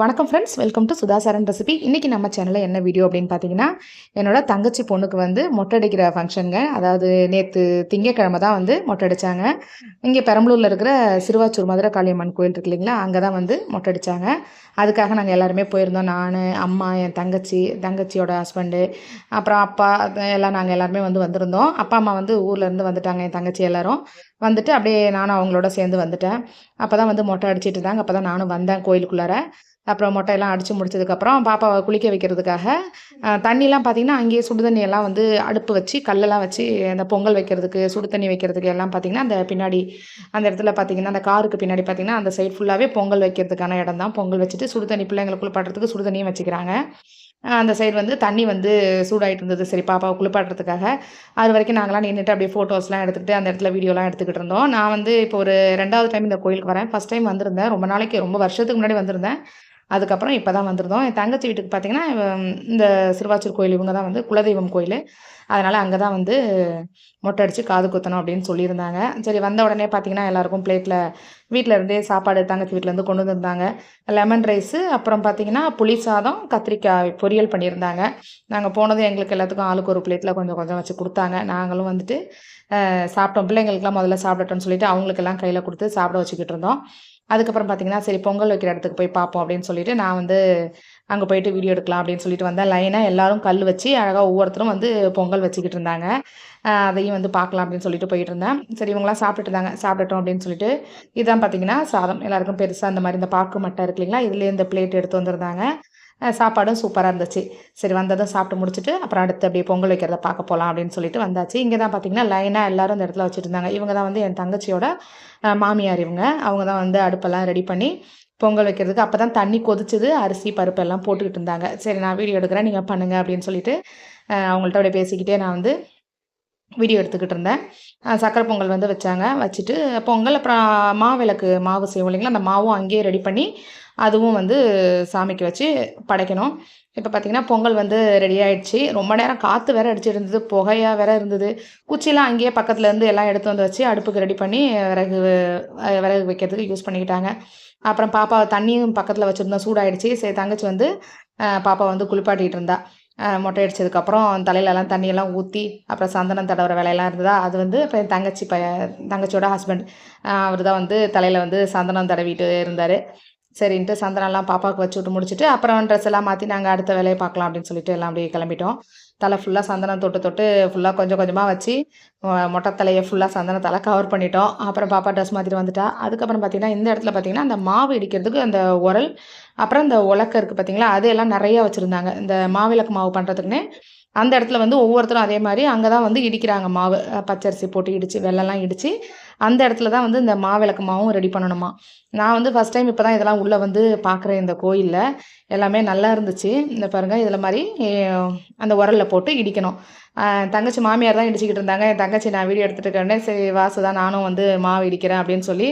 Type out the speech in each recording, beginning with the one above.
வணக்கம் friends welcome to Sudhasaran recipe இன்றைக்கி நம்ம சேனலில் என்ன வீடியோ அப்படின்னு பார்த்தீங்கன்னா என்னோட தங்கச்சி பொண்ணுக்கு வந்து மொட்டை அடிக்கிற ஃபங்க்ஷனுங்க அதாவது நேற்று திங்கக்கிழமை தான் வந்து மொட்டை அடித்தாங்க இங்கே பெரம்பலூரில் இருக்கிற சிறுவாச்சூர் மதுரை காளியம்மன் கோயில் இருக்கு இல்லைங்களா? அங்கே தான் வந்து மொட்டை அடித்தாங்க அதுக்காக நாங்கள் எல்லாருமே போயிருந்தோம். நான் அம்மா என் தங்கச்சி தங்கச்சியோட ஹஸ்பண்டு அப்புறம் அப்பா எல்லாம் நாங்கள் எல்லாருமே வந்து வந்திருந்தோம். அப்பா அம்மா வந்து ஊர்லேருந்து வந்துட்டாங்க என் தங்கச்சி எல்லாரும். வந்துட்டு அப்படியே நானும் அவங்களோட சேர்ந்து வந்துட்டேன். அப்போ தான் வந்து மொட்டை அடிச்சிட்டு இருந்தாங்க. அப்போ தான் நானும் வந்தேன் கோயிலுக்குள்ளார. அப்புறம் மொட்டையெல்லாம் அடித்து முடிச்சதுக்கப்புறம் பாப்பாவை குளிக்க வைக்கிறதுக்காக தண்ணிலாம் பார்த்திங்கன்னா அங்கேயே சுடு தண்ணியெல்லாம் வந்து அடுப்பு வச்சு கல்லெல்லாம் வச்சு அந்த பொங்கல் வைக்கிறதுக்கு சுடு தண்ணி வைக்கிறதுக்கு எல்லாம் பார்த்திங்கன்னா அந்த பின்னாடி அந்த இடத்துல பார்த்திங்கன்னா அந்த காருக்கு பின்னாடி பார்த்திங்கன்னா அந்த சைடு ஃபுல்லாகவே பொங்கல் வைக்கிறதுக்கான இடம் தான். பொங்கல் வச்சுட்டு சுடு தண்ணி பிள்ளைங்களை குளிப்பாட்டுறதுக்கு சுடு தண்ணியும் வச்சுக்கிறாங்க. அந்த சைடு வந்து தண்ணி வந்து சூடாயிட்டு இருந்தது. சரி பாப்பாவை குளிப்பாட்டுறதுக்காக. அது வரைக்கும் நாங்களாம் நின்றுட்டு அப்படியே ஃபோட்டோஸ்லாம் எடுத்துக்கிட்டு அந்த இடத்துல வீடியோலாம் எடுத்துக்கிட்டு இருந்தோம். நான் வந்து இப்போ ஒரு ரெண்டாவது டைம் இந்த கோயிலுக்கு வரேன். ஃபஸ்ட் டைம் வந்திருந்தேன். ரொம்ப நாளைக்கு ரொம்ப வருஷத்துக்கு முன்னாடி வந்திருந்தேன். அதுக்கப்புறம் இப்போ தான் வந்திருந்தோம். என் தங்கச்சி வீட்டுக்கு பார்த்தீங்கன்னா இந்த சிறுவாச்சூர் கோயில் இவங்க தான் வந்து குலதெய்வம் கோயில். அதனால் அங்கே தான் வந்து மொட்டை அடித்து காது குத்தணும் அப்படின்னு சொல்லியிருந்தாங்க. சரி வந்த உடனே பார்த்தீங்கன்னா எல்லாருக்கும் பிளேட்டில் வீட்டில் இருந்தே சாப்பாடு தங்கச்சி வீட்டிலேருந்து கொண்டு வந்திருந்தாங்க. லெமன் ரைஸு அப்புறம் பார்த்தீங்கன்னா புளி சாதம் கத்திரிக்காய் பொரியல் பண்ணியிருந்தாங்க. நாங்கள் போனதும் எங்களுக்கு எல்லாத்துக்கும் ஆளுக்கு ஒரு பிளேட்டில் கொஞ்சம் கொஞ்சம் வச்சு கொடுத்தாங்க. நாங்களும் வந்துட்டு சாப்பிட்டோம். பிள்ளைங்களுக்குலாம் முதல்ல சாப்பிடட்டோம்னு சொல்லிட்டு அவங்களுக்கெல்லாம் கையில் கொடுத்து சாப்பிட வச்சுக்கிட்டு இருந்தோம். அதுக்கப்புறம் பார்த்தீங்கன்னா சரி பொங்கல் வைக்கிற இடத்துக்கு போய் பார்ப்போம் அப்படின்னு சொல்லிட்டு நான் வந்து அங்கே போயிட்டு வீடியோ எடுக்கலாம் அப்படின்னு சொல்லிட்டு வந்தேன். லைனாக எல்லாரும் கல் வச்சு அழகாக ஒவ்வொருத்தரும் வந்து பொங்கல் வச்சுக்கிட்டு இருந்தாங்க. அதையும் வந்து பார்க்கலாம் அப்படின்னு சொல்லிட்டு போயிட்டு இருந்தேன். சரி இவங்களாம் சாப்பிட்டுட்டு இருந்தாங்க. சாப்பிட்டுட்டோம் அப்படின்னு சொல்லிட்டு இதான் பார்த்தீங்கன்னா சாதம். எல்லாருக்கும் பெருசாக அந்த மாதிரி இந்த பாக்கு மட்டை இருக்கு இல்லைங்களா? இதுலேயே இந்த பிளேட் எடுத்து வந்திருந்தாங்க. சாப்பாடும் சூப்பராக இருந்துச்சு. சரி வந்ததும் சாப்பிட்டு முடிச்சுட்டு அப்புறம் அடுத்து அப்படியே பொங்கல் வைக்கிறத பார்க்க போகலாம் அப்படின்னு சொல்லிட்டு வந்தாச்சு. இங்கே தான் பார்த்தீங்கன்னா லைனாக எல்லாரும் இந்த இடத்துல வச்சுட்டு இருந்தாங்க. இவங்க தான் வந்து என் தங்கச்சியோட மாமியார் இவங்க. அவங்க தான் வந்து அடுப்பெல்லாம் ரெடி பண்ணி பொங்கல் வைக்கிறதுக்கு அப்போ தான் தண்ணி கொதிச்சுது அரிசி பருப்பு எல்லாம் போட்டுக்கிட்டு இருந்தாங்க. சரி நான் வீடியோ எடுக்கிறேன் நீங்கள் பண்ணுங்கள் அப்படின்னு சொல்லிட்டு அவங்கள்ட்ட அப்படியே பேசிக்கிட்டே நான் வந்து வீடியோ எடுத்துக்கிட்டு இருந்தேன். சக்கரை பொங்கல் வந்து வச்சாங்க. வச்சுட்டு பொங்கல் அப்புறம் மாவிளக்கு மாவு செய்வோம் இல்லைங்களா? அந்த மாவும் அங்கேயே ரெடி பண்ணி அதுவும் வந்து சாமிக்கு வச்சு படைக்கணும். இப்போ பார்த்தீங்கன்னா பொங்கல் வந்து ரெடி ஆயிடுச்சு. ரொம்ப நேரம் காற்று வேற அடிச்சிட்டு இருந்தது. புகையாக வேற இருந்தது. குச்சிலாம் அங்கேயே பக்கத்துல இருந்து எல்லாம் எடுத்து வந்து வச்சு அடுப்புக்கு ரெடி பண்ணி விறகு விறகு வைக்கிறதுக்கு யூஸ் பண்ணிக்கிட்டாங்க. அப்புறம் பாப்பா தண்ணியும் பக்கத்தில் வச்சுருந்தோம். சூடாயிடுச்சு. சரி தங்கச்சி வந்து பாப்பா வந்து குளிப்பாட்டிகிட்டு இருந்தா. மொட்டை அடித்ததுக்கப்புறம் தலையிலலாம் தண்ணியெல்லாம் ஊற்றி அப்புறம் சந்தனம் தடவுற வேலையெல்லாம் இருந்ததா? அது வந்து இப்போ என் தங்கச்சி பைய தங்கச்சியோட ஹஸ்பண்ட் அவர் தான் வந்து தலையில் வந்து சந்தனம் தடவிட்டு இருந்தார். சரின்ட்டு சந்தனம்லாம் பாப்பாவுக்கு வச்சு விட்டு முடிச்சுட்டு அப்புறம் ட்ரெஸ் எல்லாம் மாற்றி நாங்கள் அடுத்த வேலையை பார்க்கலாம் அப்படின்னு சொல்லிட்டு எல்லாம் அப்படியே கிளம்பிட்டோம். தலை ஃபுல்லாக சந்தனம் தொட்டு தொட்டு ஃபுல்லாக கொஞ்சம் கொஞ்சமாக வச்சு மொட்டை தலையை ஃபுல்லாக சந்தனத்தால் கவர் பண்ணிட்டோம். அப்புறம் பாப்பா ட்ரெஸ் மாற்றிட்டு வந்துட்டா. அதுக்கப்புறம் பார்த்தீங்கன்னா இந்த இடத்துல பார்த்தீங்கன்னா அந்த மாவு இடிக்கிறதுக்கு அந்த உரல் அப்புறம் இந்த உலக்க இருக்குது பார்த்தீங்களா அது எல்லாம் நிறையா வச்சுருந்தாங்க. இந்த மாவிளக்கு மாவு பண்ணுறதுக்குன்னே அந்த இடத்துல வந்து ஒவ்வொருத்தரும் அதே மாதிரி அங்கே தான் வந்து இடிக்கிறாங்க மாவு பச்சரிசி போட்டு இடித்து வெள்ளம்லாம் இடித்து அந்த இடத்துல தான் வந்து இந்த மாவிளக்கு மாவும் ரெடி பண்ணணுமா. நான் வந்து ஃபஸ்ட் டைம் இப்போ தான் இதெல்லாம் உள்ளே வந்து பார்க்குறேன் இந்த கோயிலில். எல்லாமே நல்லா இருந்துச்சு. இந்த பாருங்கள் இதில் மாதிரி அந்த உரலில் போட்டு இடிக்கணும். தங்கச்சி மாமியார் தான் இடிச்சிக்கிட்டு இருந்தாங்க. என் தங்கச்சி நான் வீடியோ எடுத்துகிட்டு இருக்கேன்னே சரி வாசு தான் நானும் வந்து மாவு இடிக்கிறேன் அப்படின்னு சொல்லி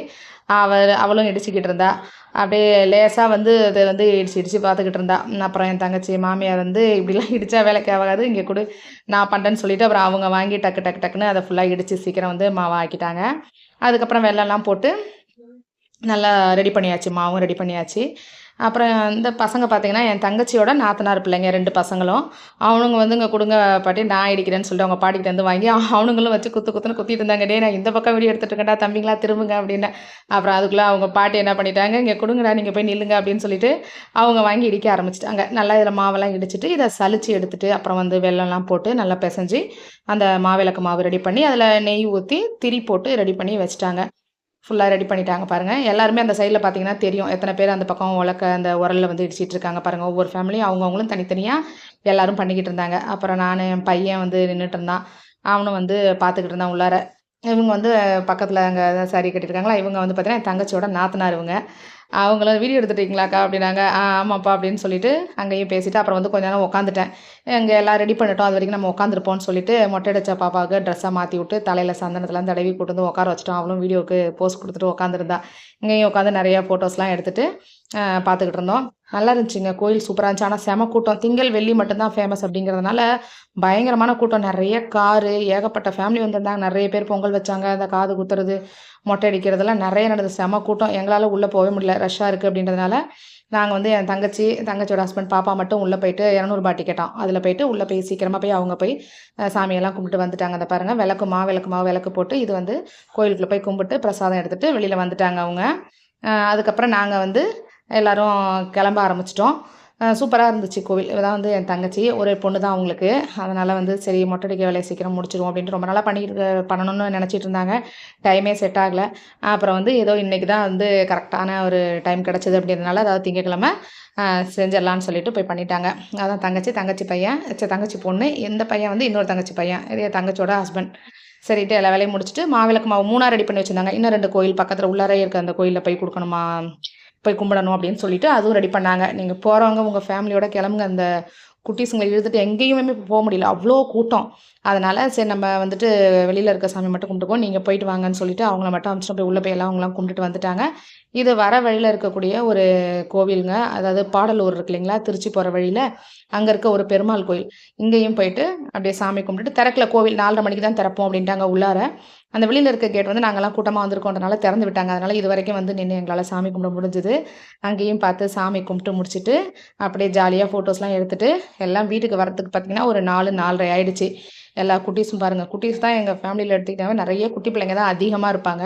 அவள் அவளும் இடிச்சுக்கிட்டு இருந்தா. அப்படியே லேசாக வந்து அதை வந்து இடிச்சு இடிச்சு பார்த்துக்கிட்டு இருந்தா. அப்புறம் என் தங்கச்சி மாமியார் வந்து இப்படிலாம் இடித்தா வேலைக்கு ஆகாது இங்கே கொடு நான் பண்ணுறேன்னு சொல்லிட்டு அப்புறம் அவங்க வாங்கி டக்கு டக்கு டக்குன்னு அதை ஃபுல்லாக இடித்து சீக்கிரம் வந்து மாவு ஆக்கிட்டாங்க. அதுக்கப்புறம் வெள்ளம்லாம் போட்டு நல்லா ரெடி பண்ணியாச்சு மாவும் ரெடி பண்ணியாச்சு. அப்புறம் இந்த பசங்க பார்த்தீங்கன்னா என் தங்கச்சியோட நாத்தனார் பிள்ளைங்க ரெண்டு பசங்களும். அவனுங்க வந்து இங்கே கொடுங்க பாட்டி நான் அடிக்கிறேன்னு சொல்லிட்டு அவங்க பாட்டிக்கிட்டு வந்து வாங்கி அவனுங்களும் வச்சு குத்து குத்துன்னு குத்திட்டு இருந்தாங்க டே நான் இந்த பக்கம் வீடியோ எடுத்துகிட்டு இருக்கேன்டா தம்பிங்களா திரும்புங்க அப்படின்னு. அப்புறம் அதுக்குள்ளே அவங்க பாட்டி என்ன பண்ணிட்டாங்க இங்கே கொடுங்கடா நீங்கள் போய் நில்லுங்க அப்படின்னு சொல்லிட்டு அவங்க வாங்கி இடிக்க ஆரம்பிச்சிட்டாங்க. நல்லா இதில் மாவெல்லாம் இடிச்சிட்டு இதை சலிச்சு எடுத்துட்டு அப்புறம் வந்து வெள்ளம்லாம் போட்டு நல்லா பிசைஞ்சு அந்த மாவிளக்கு மாவு ரெடி பண்ணி அதில் நெய் ஊற்றி திரி போட்டு ரெடி பண்ணி வச்சுட்டாங்க. ஃபுல்லாக ரெடி பண்ணிட்டாங்க பாருங்கள் எல்லாருமே அந்த சைடில் பார்த்தீங்கன்னா தெரியும். எத்தனை பேர் அந்த பக்கம் உலக்க அந்த உரலில் வந்து இடிச்சிட்டு இருக்காங்க பாருங்கள் ஒவ்வொரு ஃபேமிலியும் அவங்கவுங்களும் தனித்தனியாக எல்லோரும் பண்ணிக்கிட்டு இருந்தாங்க. அப்புறம் நான் என் பையன் வந்து நின்றுட்டு இருந்தான். அவனும் வந்து பார்த்துக்கிட்டு இருந்தான் உள்ளார. இவங்க வந்து பக்கத்தில் அங்கே சாரி கட்டியிருக்காங்களா இவங்க வந்து பார்த்தீங்கன்னா என் தங்கச்சியோட நாத்தனார் இவங்க. அவங்கள வீடியோ எடுத்துட்டீங்களாக்கா? அப்படின்னாங்க. ஆ ஆமாப்பா அப்படின்னு சொல்லிட்டு அங்கேயும் பேசிட்டு அப்புறம் வந்து கொஞ்ச நேரம் உட்காந்துட்டேன் இங்கே எல்லாம் ரெடி பண்ணிட்டோம் அது வரைக்கும் நம்ம உட்காந்துருப்போம்னு சொல்லிட்டு மொட்டையடிச்ச பாப்பாவுக்கு ட்ரெஸ்ஸாக மாற்றி விட்டு தலையில் சந்தனத்தெல்லாம் தடவி கூட்டு வந்து உட்கார வச்சிட்டோம். அவளும் வீடியோவுக்கு போஸ்ட் கொடுத்துட்டு உட்காந்துருந்தா இங்கேயும் உட்காந்து நிறையா ஃபோட்டோஸ்லாம் எடுத்துகிட்டு பார்த்துக்கிட்டு இருந்தோம். நல்லா இருந்துச்சுங்க கோயில் சூப்பராக இருந்துச்சு. ஆனால் செம கூட்டம். திங்கள் வெள்ளி மட்டும்தான் ஃபேமஸ் அப்படிங்கிறதுனால பயங்கரமான கூட்டம். நிறைய காரு ஏகப்பட்ட ஃபேமிலி வந்திருந்தாங்க. நிறைய பேர் பொங்கல் வச்சாங்க. அந்த காது குத்துறது மொட்டை அடிக்கிறதெல்லாம் நிறைய நடந்தது. செம கூட்டம். எங்களால் உள்ளே போகவே முடியல. ரஷ்ஷாக இருக்குது அப்படின்றதுனால நாங்கள் வந்து என் தங்கச்சி தங்கச்சியோட ஹஸ்பண்ட் பாப்பா மட்டும் உள்ளே போயிட்டு இரநூறுபா டிக்கெட்டாம் அதில் போயிட்டு உள்ளே போய் சீக்கிரமாக போய் அவங்க போய் சாமியெல்லாம் கும்பிட்டு வந்துட்டாங்க. அந்த பாருங்கள் விளக்கு மா விளக்கு மா விளக்கு போட்டு இது வந்து கோயிலுக்குள்ளே போய் கும்பிட்டு பிரசாதம் எடுத்துகிட்டு வெளியில் வந்துட்டாங்க அவங்க. அதுக்கப்புறம் நாங்கள் வந்து எல்லோரும் கிளம்ப ஆரம்பிச்சிட்டோம். சூப்பராக இருந்துச்சு கோவில். இதான் வந்து என் தங்கச்சி. ஒரே பொண்ணு தான் அவங்களுக்கு. அதனால் வந்து சரி மொட்டடிக்க வேலையை சீக்கிரம் முடிச்சிடுவோம் அப்படின்ட்டு ரொம்ப நாளாக பண்ணிட்டு பண்ணணும்னு நினச்சிட்டு இருந்தாங்க. டைமே செட் ஆகலை. அப்புறம் வந்து ஏதோ இன்றைக்கி தான் வந்து கரெக்டான ஒரு டைம் கிடச்சிது அப்படின்றதுனால அதாவது திங்கக்கிழமை செஞ்சிடலான்னு சொல்லிட்டு போய் பண்ணிட்டாங்க. அதான் தங்கச்சி தங்கச்சி பையன் தங்கச்சி பொண்ணு. இந்த பையன் வந்து இன்னொரு தங்கச்சி பையன். இதே தங்கச்சியோட ஹஸ்பண்ட் சரிட்டு எல்லா வேலையும் முடிச்சுட்டு மாவிளக்கு மாவு மூணாக ரெடி பண்ணி வச்சுருந்தாங்க. இன்னும் ரெண்டு கோயில் பக்கத்தில் உள்ளாரே இருக்க அந்த கோயிலில் போய் கொடுக்கணுமா? போய் கும்பிடணும் அப்படின்னு சொல்லிட்டு அதுவும் ரெடி பண்ணாங்க. நீங்கள் போகிறவங்க உங்கள் ஃபேமிலியோட கிளம்புங்க. அந்த குட்டீஸுங்களை இழுத்துட்டு எங்கேயுமே போக முடியல. அவ்வளோ கூட்டம். அதனால் சரி நம்ம வந்துட்டு வெளியில் இருக்க சாமி மட்டும் கும்பிட்டுக்கோம் நீங்கள் போயிட்டு வாங்கன்னு சொல்லிட்டு அவங்கள மட்டும் அமிச்சிட்டு போய் உள்ளே போய் எல்லாம் அவங்களாம் கும்பிட்டுட்டு வந்துட்டாங்க. இது வர வழியில் இருக்கக்கூடிய ஒரு கோவிலுங்க. அதாவது பாடலூர் இருக்கு இல்லைங்களா? திருச்சி போகிற வழியில் அங்கே இருக்க ஒரு பெருமாள் கோயில். இங்கேயும் போயிட்டு அப்படியே சாமி கும்பிட்டுட்டு திறக்கல கோவில் நாலரை மணிக்கு தான் திறப்போம் அப்படின்ட்டாங்க உள்ளார. அந்த வெளியில் இருக்க கேட் வந்து நாங்கள்லாம் கூட்டமாக வந்திருக்கோன்றனால திறந்து விட்டாங்க. அதனால் இது வரைக்கும் வந்து நின்று எங்களால் சாமி கும்பிட முடிஞ்சுது. அங்கேயும் பார்த்து சாமி கும்பிட்டு முடிச்சுட்டு அப்படியே ஜாலியாக ஃபோட்டோஸ்லாம் எடுத்துகிட்டு எல்லாம் வீட்டுக்கு வரத்துக்கு பார்த்திங்கன்னா ஒரு நாலு நாலரை ஆயிடுச்சு. எல்லா குட்டீஸும் பாருங்கள் குட்டீஸ் தான் எங்கள் ஃபேமிலியில் எடுத்துக்கிட்டாவே நிறைய குட்டி பிள்ளைங்க தான் அதிகமாக இருப்பாங்க.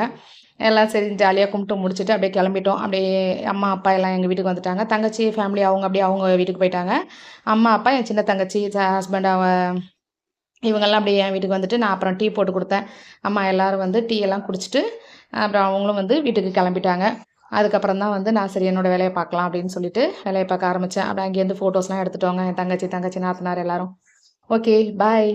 எல்லாம் சரி ஜாலியாக கும்பிட்டு முடிச்சுட்டு அப்படியே கிளம்பிட்டோம். அப்படியே அம்மா அப்பா எல்லாம் எங்கள் வீட்டுக்கு வந்துட்டாங்க. தங்கச்சி ஃபேமிலி அவங்க அப்படியே அவங்க வீட்டுக்கு போயிட்டாங்க. அம்மா அப்பா என் சின்ன தங்கச்சி ஹஸ்பண்ட் அவ இவங்கெல்லாம் அப்படியே என் வீட்டுக்கு வந்துட்டு நான் அப்புறம் டீ போட்டு கொடுத்தேன். அம்மா எல்லோரும் வந்து டீ எல்லாம் குடிச்சிட்டு அப்புறம் அவங்களும் வந்து வீட்டுக்கு கிளம்பிட்டாங்க. அதுக்கப்புறம் தான் வந்து நான் சரி என்னோடய வேலையை பார்க்கலாம் அப்படின்னு சொல்லிட்டு வேலையை பார்க்க ஆரம்பித்தேன் அப்புறம் அங்கேருந்து ஃபோட்டோஸ்லாம் எடுத்துட்டோங்க என் தங்கச்சி தங்கச்சி நாத்தனார் எல்லோரும். Okay bye